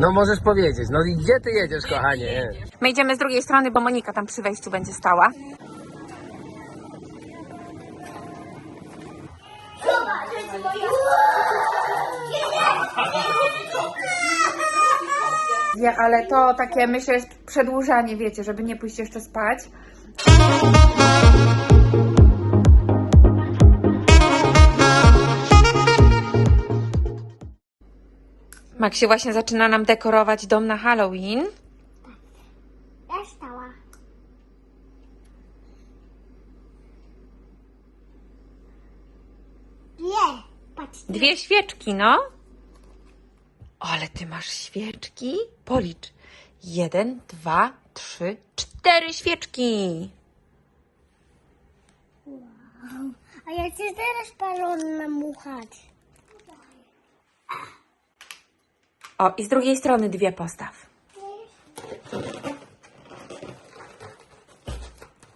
No możesz powiedzieć, no i gdzie ty jedziesz, kochanie? My idziemy z drugiej strony, bo Monika tam przy wejściu będzie stała. Nie, ale to takie myślę jest przedłużanie, wiecie, żeby nie pójść jeszcze spać. Maksiu właśnie zaczyna nam dekorować dom na Halloween. Ja stała. Nie. Dwie świeczki, no. Ale ty masz świeczki? Policz. Jeden, dwa, trzy, cztery świeczki. A ja chcę teraz balon namuchać. O, i z drugiej strony dwie postaw.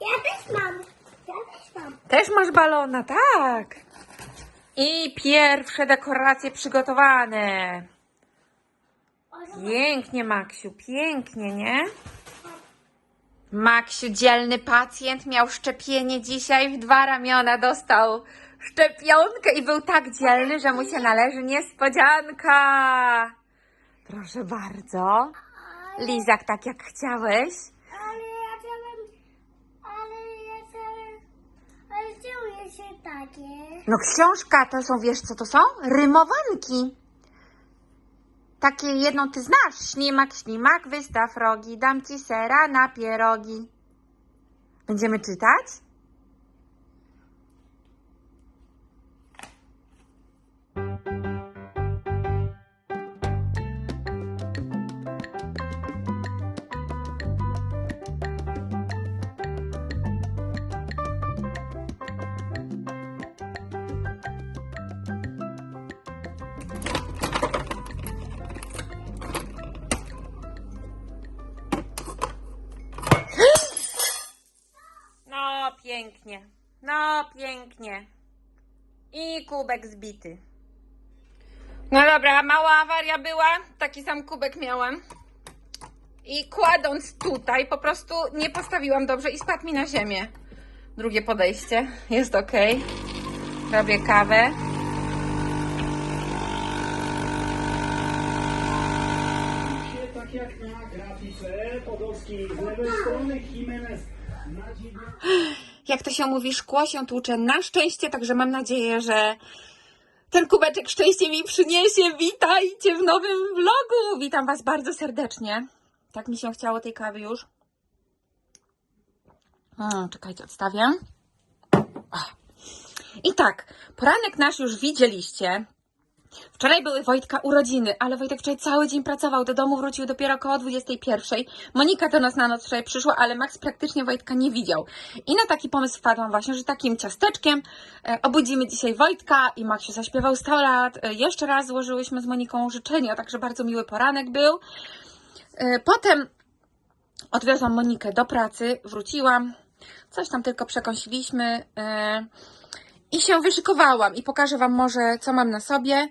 Ja też mam. Ja też mam. Też masz balona, tak. I pierwsze dekoracje przygotowane. Pięknie, Maksiu, pięknie, nie? Maksiu, dzielny pacjent, miał szczepienie dzisiaj w dwa ramiona, dostał szczepionkę i był tak dzielny, że mu się należy niespodzianka. Proszę bardzo. Lizak, tak jak chciałeś. Ale ja chciałem... Ale ja chciałem... Ale jest się takie? No książka to są, wiesz co to są? Rymowanki. Takie jedną ty znasz. Ślimak, ślimak, wystaw rogi, dam ci sera na pierogi. Będziemy czytać? Pięknie. No, pięknie. I kubek zbity. No dobra, mała awaria była. Taki sam kubek miałam. I kładąc tutaj, po prostu nie postawiłam dobrze i spadł mi na ziemię. Drugie podejście. Jest ok. Robię kawę. Tak jak na grafice Podolski z lewej strony Jimenez na dziewięć. jak to się mówi, szkło się tłucze na szczęście, także mam nadzieję, że ten kubeczek szczęście mi przyniesie. Witajcie w nowym vlogu! Witam Was bardzo serdecznie. Tak mi się chciało tej kawy już. Mm, czekajcie, odstawię. Ach. I tak, poranek nasz już widzieliście. Wczoraj były Wojtka urodziny, ale Wojtek wczoraj cały dzień pracował, do domu wrócił dopiero około 21. Monika do nas na noc wczoraj przyszła, ale Max praktycznie Wojtka nie widział. I na taki pomysł wpadłam właśnie, że takim ciasteczkiem e, obudzimy dzisiaj Wojtka i Maxiu zaśpiewał 100 lat. E, jeszcze raz złożyłyśmy z Moniką życzenia, także bardzo miły poranek był. E, potem odwiozłam Monikę do pracy, wróciłam, coś tam tylko przekąsiliśmy. I się wyszykowałam i pokażę Wam może, co mam na sobie,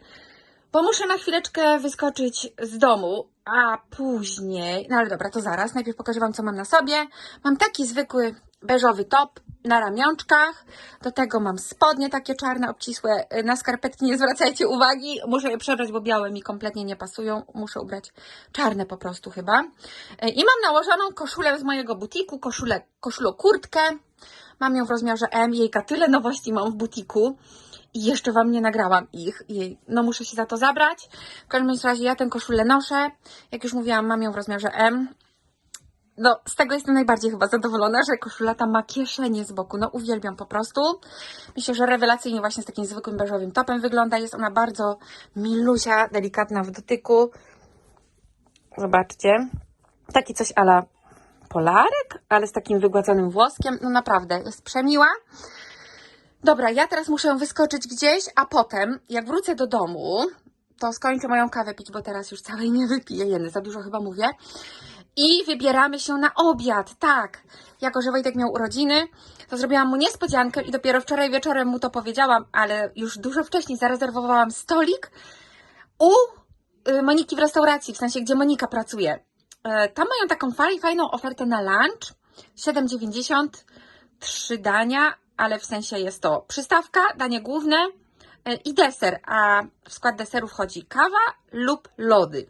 bo muszę na chwileczkę wyskoczyć z domu, a później, no ale dobra, to zaraz, najpierw pokażę Wam, co mam na sobie. Mam taki zwykły beżowy top na ramionczkach, do tego mam spodnie takie czarne, obcisłe, na skarpetki nie zwracajcie uwagi, muszę je przebrać, bo białe mi kompletnie nie pasują, muszę ubrać czarne po prostu chyba. I mam nałożoną koszulę z mojego butiku, koszulę, koszulę kurtkę, Mam ją w rozmiarze M, jejka, tyle nowości mam w butiku i jeszcze Wam nie nagrałam ich. Jej, no muszę się za to zabrać. W każdym razie ja tę koszulę noszę. Jak już mówiłam, mam ją w rozmiarze M. No, z tego jestem najbardziej chyba zadowolona, że koszula ta ma kieszenie z boku. No, uwielbiam po prostu. Myślę, że rewelacyjnie właśnie z takim zwykłym beżowym topem wygląda. Jest ona bardzo milusia, delikatna w dotyku. Zobaczcie. Taki coś ala polarek, ale z takim wygładzonym włoskiem. No naprawdę, jest przemiła. Dobra, ja teraz muszę wyskoczyć gdzieś, a potem, jak wrócę do domu, to skończę moją kawę pić, bo teraz już całej nie wypiję, jeden za dużo chyba mówię. I wybieramy się na obiad, tak. Jako, że Wojtek miał urodziny, to zrobiłam mu niespodziankę i dopiero wczoraj wieczorem mu to powiedziałam, ale już dużo wcześniej zarezerwowałam stolik u y, Moniki w restauracji, w sensie gdzie Monika pracuje. E, Tam mają taką faj- fajną ofertę na lunch. 7,90, trzy dania, ale w sensie jest to przystawka, danie główne e, i deser, a w skład deseru wchodzi kawa lub lody.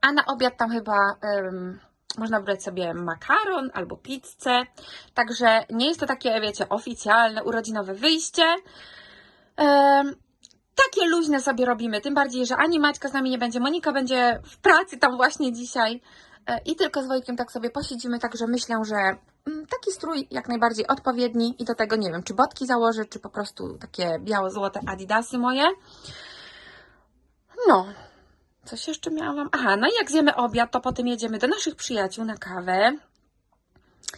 A na obiad tam chyba em, można wybrać sobie makaron albo pizzę. Także nie jest to takie, wiecie, oficjalne, urodzinowe wyjście. Em, takie luźne sobie robimy. Tym bardziej, że ani Maćka z nami nie będzie, Monika będzie w pracy tam właśnie dzisiaj. E, I tylko z Wojtkiem tak sobie posiedzimy, także myślę, że mm, taki strój jak najbardziej odpowiedni i do tego nie wiem, czy botki założę, czy po prostu takie biało-złote adidasy moje. No, coś jeszcze miałam. Aha, no i jak zjemy obiad, to potem jedziemy do naszych przyjaciół na kawę.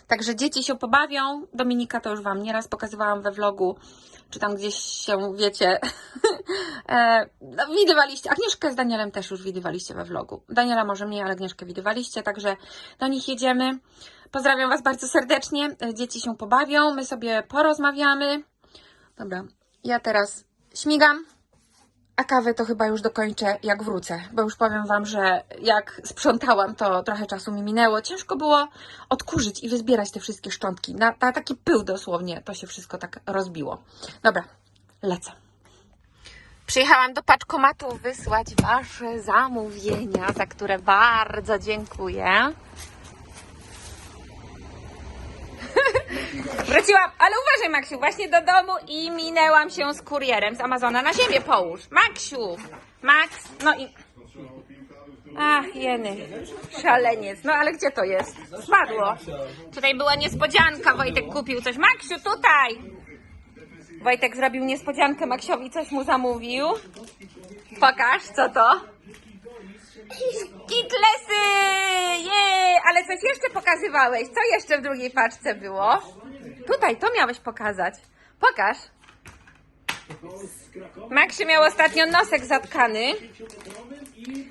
Także dzieci się pobawią. Dominika to już Wam nieraz pokazywałam we vlogu, czy tam gdzieś się, wiecie, e, no, widywaliście. Agnieszkę z Danielem też już widywaliście we vlogu. Daniela może mniej, ale Agnieszkę widywaliście, także do nich jedziemy. Pozdrawiam Was bardzo serdecznie. E, Dzieci się pobawią, my sobie porozmawiamy. Dobra, ja teraz śmigam. A kawę to chyba już dokończę, jak wrócę, bo już powiem Wam, że jak sprzątałam, to trochę czasu mi minęło. Ciężko było odkurzyć i wyzbierać te wszystkie szczątki. Na, na taki pył dosłownie to się wszystko tak rozbiło. Dobra, lecę. Przyjechałam do paczkomatu wysłać Wasze zamówienia, za które bardzo dziękuję. Wróciłam, ale uważaj Maksiu, właśnie do domu i minęłam się z kurierem z Amazona. Na ziemię połóż. Maksiu! Max, no i... Ach, jeny. Szaleniec. No ale gdzie to jest? Spadło. Tutaj była niespodzianka. Wojtek kupił coś. Maksiu, tutaj! Wojtek zrobił niespodziankę Maksiowi, coś mu zamówił. Pokaż, co to? Kitlesy! Jej! Ale coś jeszcze pokazywałeś. Co jeszcze w drugiej paczce było? Tutaj, to miałeś pokazać. Pokaż. Maksiu miał ostatnio nosek zatkany.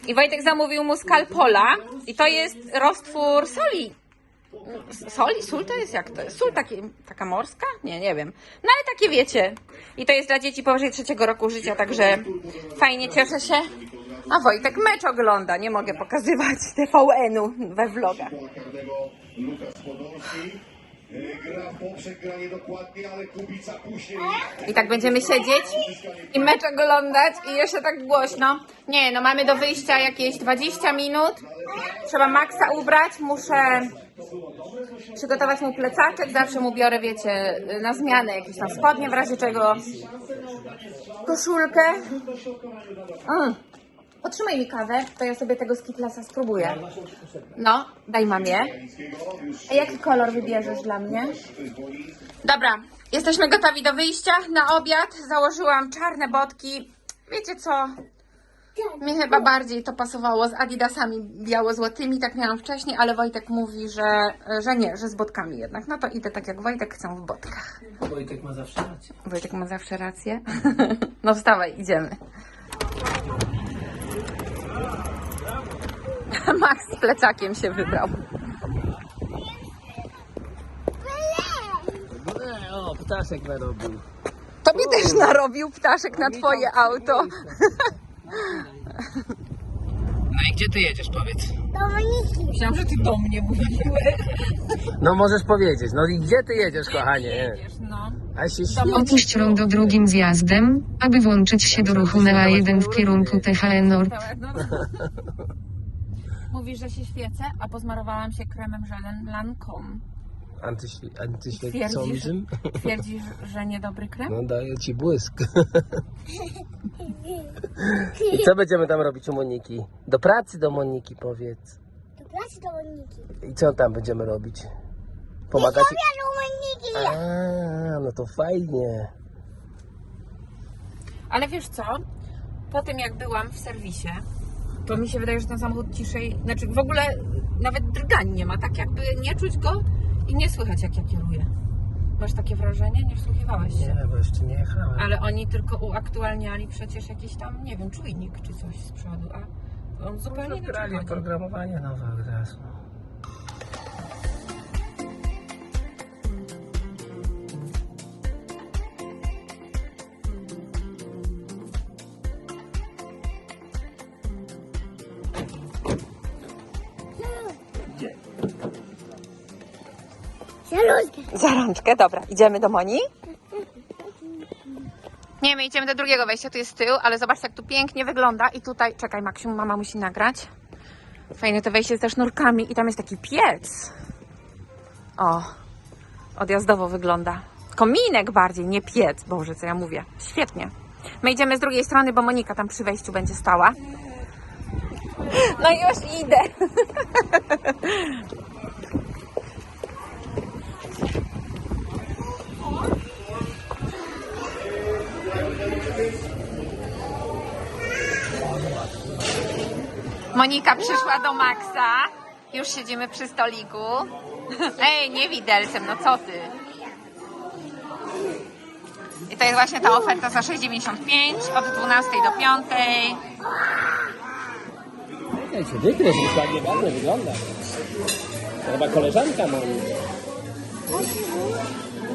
I Wojtek zamówił mu skalpola. I to jest roztwór soli. Soli? Sól to jest jak to? Sól taki, taka morska? Nie, nie wiem. No ale takie wiecie. I to jest dla dzieci powyżej trzeciego roku życia, także fajnie, cieszę się. A Wojtek mecz ogląda, nie mogę pokazywać TVN-u we vlogach. później. I tak będziemy siedzieć i mecz oglądać i jeszcze tak głośno. Nie, no mamy do wyjścia jakieś 20 minut. Trzeba Maxa ubrać, muszę przygotować mu plecaczek, zawsze mu biorę, wiecie, na zmianę jakieś tam spodnie, w razie czego koszulkę. Mm. Otrzymaj mi kawę, to ja sobie tego skitlasa spróbuję. No, daj mamie. A jaki kolor wybierzesz dla mnie? Dobra, jesteśmy gotowi do wyjścia na obiad. Założyłam czarne botki. Wiecie co? Mi chyba bardziej to pasowało z adidasami biało-złotymi, tak miałam wcześniej, ale Wojtek mówi, że, że nie, że z botkami jednak. No to idę tak jak Wojtek, chcę w botkach. Wojtek ma zawsze rację. Wojtek ma zawsze rację. No wstawaj, idziemy. Max z plecakiem się wybrał. O, ptaszek narobił. Tobie też narobił ptaszek na twoje auto. No i gdzie ty jedziesz, powiedz? Do Moniki. Myślałam, że ty do mnie mówiłeś. No możesz powiedzieć, no i gdzie ty jedziesz, kochanie? No. A się śmieję. Opuść rondo drugim zjazdem, aby włączyć się do ruchu na A1 w kierunku THN Nord. Mówisz, że się świecę, a pozmarowałam się kremem żelem Lancome. Antyświ- Antyświecącym? Twierdzisz, że niedobry krem? No daje ci błysk. I co będziemy tam robić u Moniki? Do pracy do Moniki powiedz. Do pracy do Moniki. I co tam będziemy robić? Pomagać? Do Moniki. A, no to fajnie. Ale wiesz co? Po tym jak byłam w serwisie, to mi się wydaje, że ten samochód ciszej, znaczy w ogóle nawet drgań nie ma, tak jakby nie czuć go i nie słychać jak ja kieruję. Masz takie wrażenie? Nie wsłuchiwałeś się. Nie, bo jeszcze nie jechałem. Ale oni tylko uaktualniali przecież jakiś tam, nie wiem, czujnik czy coś z przodu, a on zupełnie nie Grali chodzi. programowanie nowe od razu. Dobra. Idziemy do Moni? Nie, my idziemy do drugiego wejścia, tu jest tył, ale zobaczcie jak tu pięknie wygląda i tutaj, czekaj Maksiu, mama musi nagrać. Fajne to wejście ze sznurkami i tam jest taki piec. O, odjazdowo wygląda. Kominek bardziej, nie piec. Boże, co ja mówię. Świetnie. My idziemy z drugiej strony, bo Monika tam przy wejściu będzie stała. No już idę. Monika przyszła do Maxa. Już siedzimy przy stoliku. Ej, nie widelcem, no co ty? I to jest właśnie ta oferta za 6,95 od 12 do 5. Czekaj się, wykryć, już ładnie, ładnie wygląda. To chyba koleżanka Moni.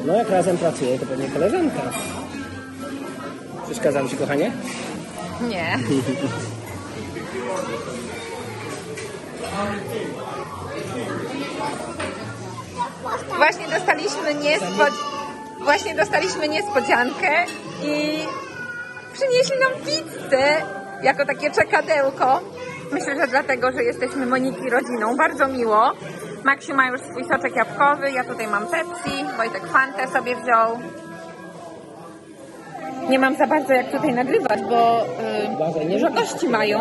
No jak razem pracuje, to pewnie koleżanka. Przeszkadzam ci, kochanie? Nie. Właśnie dostaliśmy niespodz... Właśnie dostaliśmy niespodziankę i przynieśli nam pizzę jako takie czekadełko. Myślę, że dlatego, że jesteśmy Moniki rodziną. Bardzo miło. Maksiu ma już swój soczek jabłkowy, ja tutaj mam Pepsi, Wojtek Fantę sobie wziął. Nie mam za bardzo jak tutaj nagrywać, bo yy, dużo gości mają.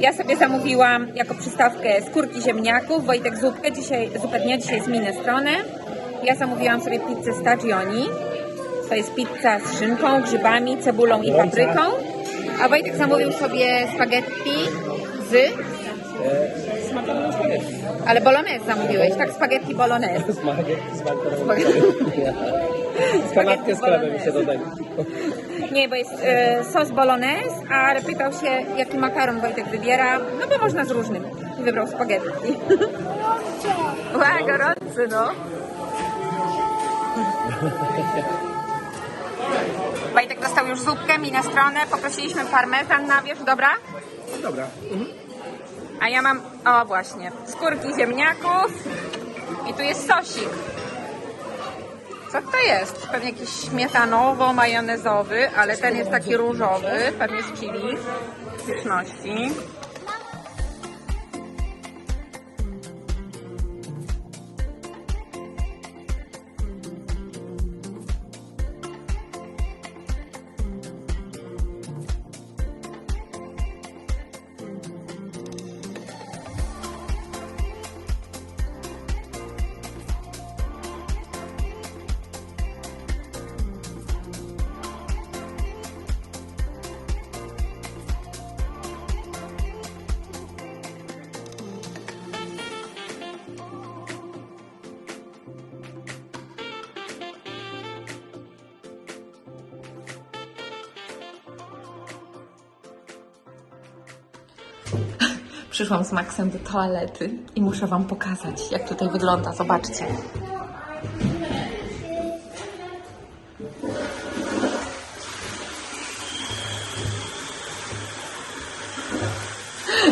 Ja sobie zamówiłam jako przystawkę skórki ziemniaków, Wojtek zupkę, dzisiaj, zupę dnia dzisiaj z minestrone. Ja zamówiłam sobie pizzę Stagioni. To jest pizza z szynką, grzybami, cebulą i papryką. A Wojtek zamówił sobie spaghetti z... Ale bolognese zamówiłeś, tak? Spaghetti bolognese. Spaghetti z. Spaghetti. Z kanapkę z chlebem się dodaje. Nie, bo jest e, sos bolognese, ale pytał się, jaki makaron Wojtek wybiera. No bo można z różnym. I wybrał spaghetti. Ła, gorący, no. Wojtek dostał już zupkę, minestronę, poprosiliśmy parmezan na wierzch, dobra? Dobra. A ja mam, o właśnie, skórki ziemniaków i tu jest sosik. Co to jest? Pewnie jakiś śmietanowo-majonezowy, ale ten jest taki różowy, pewnie z chili, pyszności. Przyszłam z Maxem do toalety i muszę Wam pokazać, jak tutaj wygląda. Zobaczcie.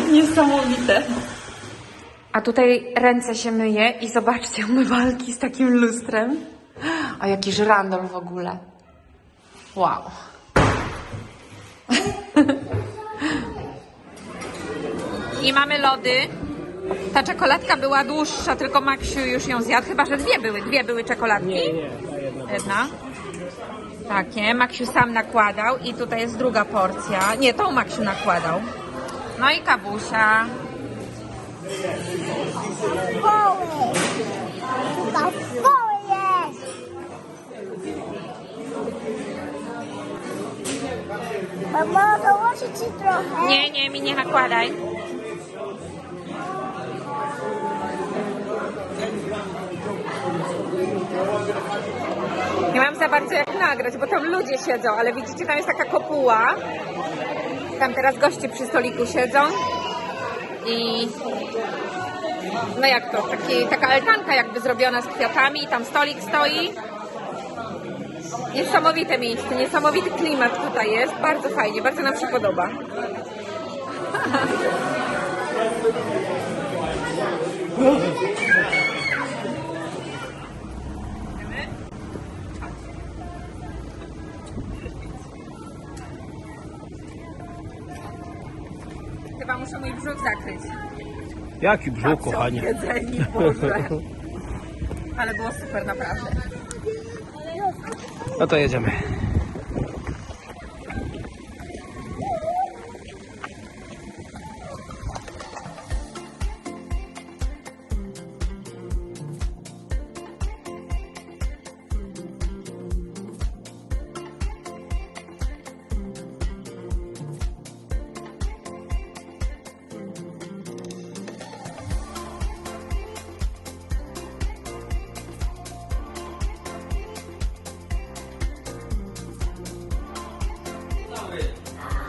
Niesamowite. A tutaj ręce się myje i zobaczcie, umywalki z takim lustrem. A jaki żyrandol w ogóle. Wow. I mamy lody. Ta czekoladka była dłuższa, tylko Maksiu już ją zjadł. Chyba, że dwie były. Dwie były czekoladki. Nie, nie, ta jedna. Jedna. Takie. Maksiu sam nakładał. I tutaj jest druga porcja. Nie, tą Maksiu nakładał. No i kawusia. Mamo, dołożę ci trochę. Nie, nie, mi nie nakładaj. Nie mam za bardzo jak nagrać, bo tam ludzie siedzą, ale widzicie, tam jest taka kopuła. Tam teraz goście przy stoliku siedzą. I no jak to, taki, taka altanka jakby zrobiona z kwiatami, tam stolik stoi. Niesamowite miejsce, niesamowity klimat tutaj jest, bardzo fajnie, bardzo nam się podoba. Jaki brzuch, kochanie. Jedzeni, Boże. Ale było super, naprawdę. No to jedziemy.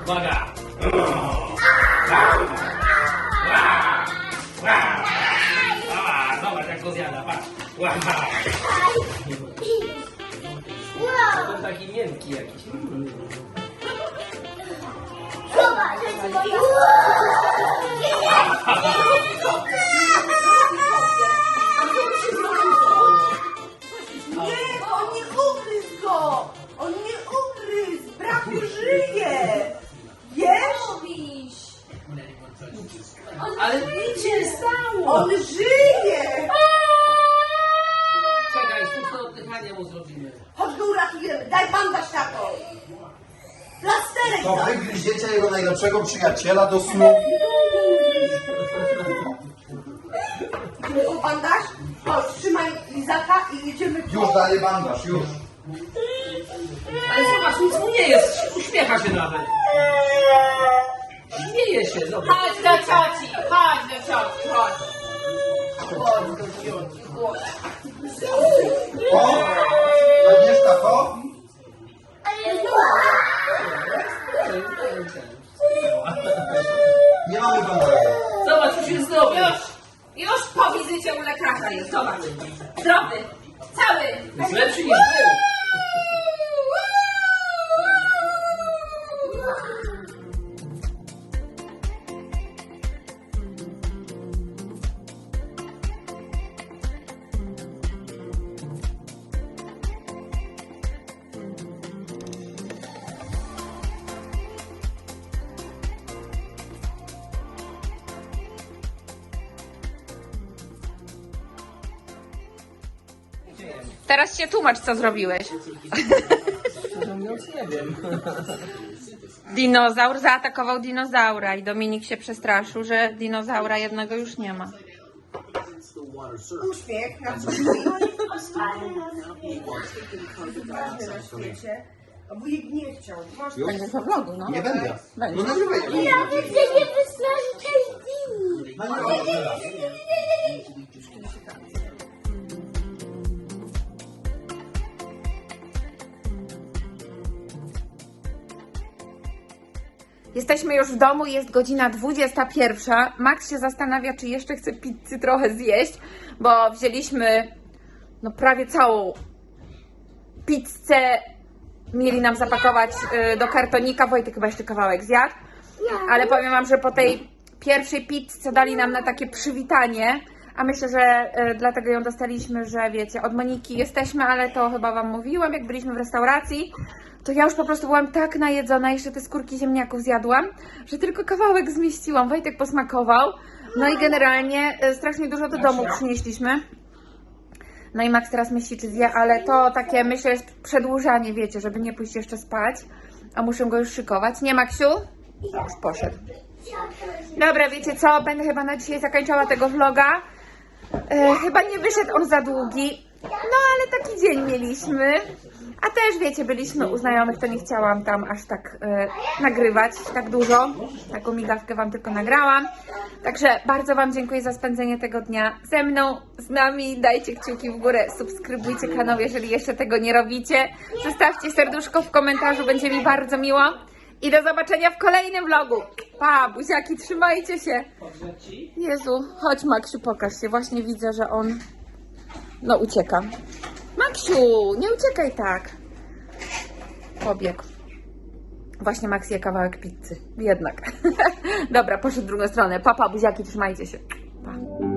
Uwaga! Zobacz jak go zjada, patrz. To taki miękki jakiś. Zobacz, to jest moja... To daj! wy gryziecie jego najlepszego przyjaciela do snu. Bandaż? Chodź, trzymaj lizaka i jedziemy tu. Już daję bandaż, już. Ale zobacz, nic mu nie jest. Uśmiecha się nawet. Śmieje się, zobacz. Chodź do cioci, chodź do cioci, chodź. Chodź do cioci, chodź. O! Agnieszka, to? Mamy. Zobacz, już jest zdrowy. Już, już po wizycie u lekarza jest, zobacz. Zdrowy, cały. Jest lepszy niż był. Teraz się tłumacz, co zrobiłeś. Nie wiem. Dinozaur zaatakował dinozaura i Dominik się przestraszył, że dinozaura jednego już nie ma. Uśmiech na na świecie. A wujek nie chciał. Masz Będziesz we vlogu, no. Nie będę. No nagrywaj. Ja chcę nie wystraszyć tej. Jesteśmy już w domu, jest godzina 21. Max się zastanawia, czy jeszcze chce pizzy trochę zjeść, bo wzięliśmy no prawie całą pizzę. Mieli nam zapakować y, do kartonika. Wojtek chyba jeszcze kawałek zjadł. Ale powiem Wam, że po tej pierwszej pizzy dali nam na takie przywitanie. A myślę, że y, dlatego ją dostaliśmy, że wiecie, od Moniki jesteśmy, ale to chyba Wam mówiłam, jak byliśmy w restauracji. To ja już po prostu byłam tak najedzona, jeszcze te skórki ziemniaków zjadłam, że tylko kawałek zmieściłam. Wojtek posmakował. No i generalnie y, strasznie dużo do domu przynieśliśmy. No i Max teraz myśli, czy zje, ale to takie, myślę, jest przedłużanie, wiecie, żeby nie pójść jeszcze spać. A muszę go już szykować. Nie, Maksiu? Już poszedł. Dobra, wiecie co? Będę chyba na dzisiaj zakończyła tego vloga. E, chyba nie wyszedł on za długi. No ale taki dzień mieliśmy. A też wiecie, byliśmy u znajomych, to nie chciałam tam aż tak e, nagrywać tak dużo. Taką migawkę wam tylko nagrałam. Także bardzo wam dziękuję za spędzenie tego dnia ze mną, z nami. Dajcie kciuki w górę, subskrybujcie kanał, jeżeli jeszcze tego nie robicie. Zostawcie serduszko w komentarzu, będzie mi bardzo miło. I do zobaczenia w kolejnym vlogu. Pa, buziaki, trzymajcie się. Jezu, chodź Maksiu, pokaż się. Właśnie widzę, że on no ucieka. Maksiu, nie uciekaj tak. Pobiegł. Właśnie Max je kawałek pizzy. Jednak. Dobra, poszedł w drugą stronę. Papa, buziaki, trzymajcie się. Pa.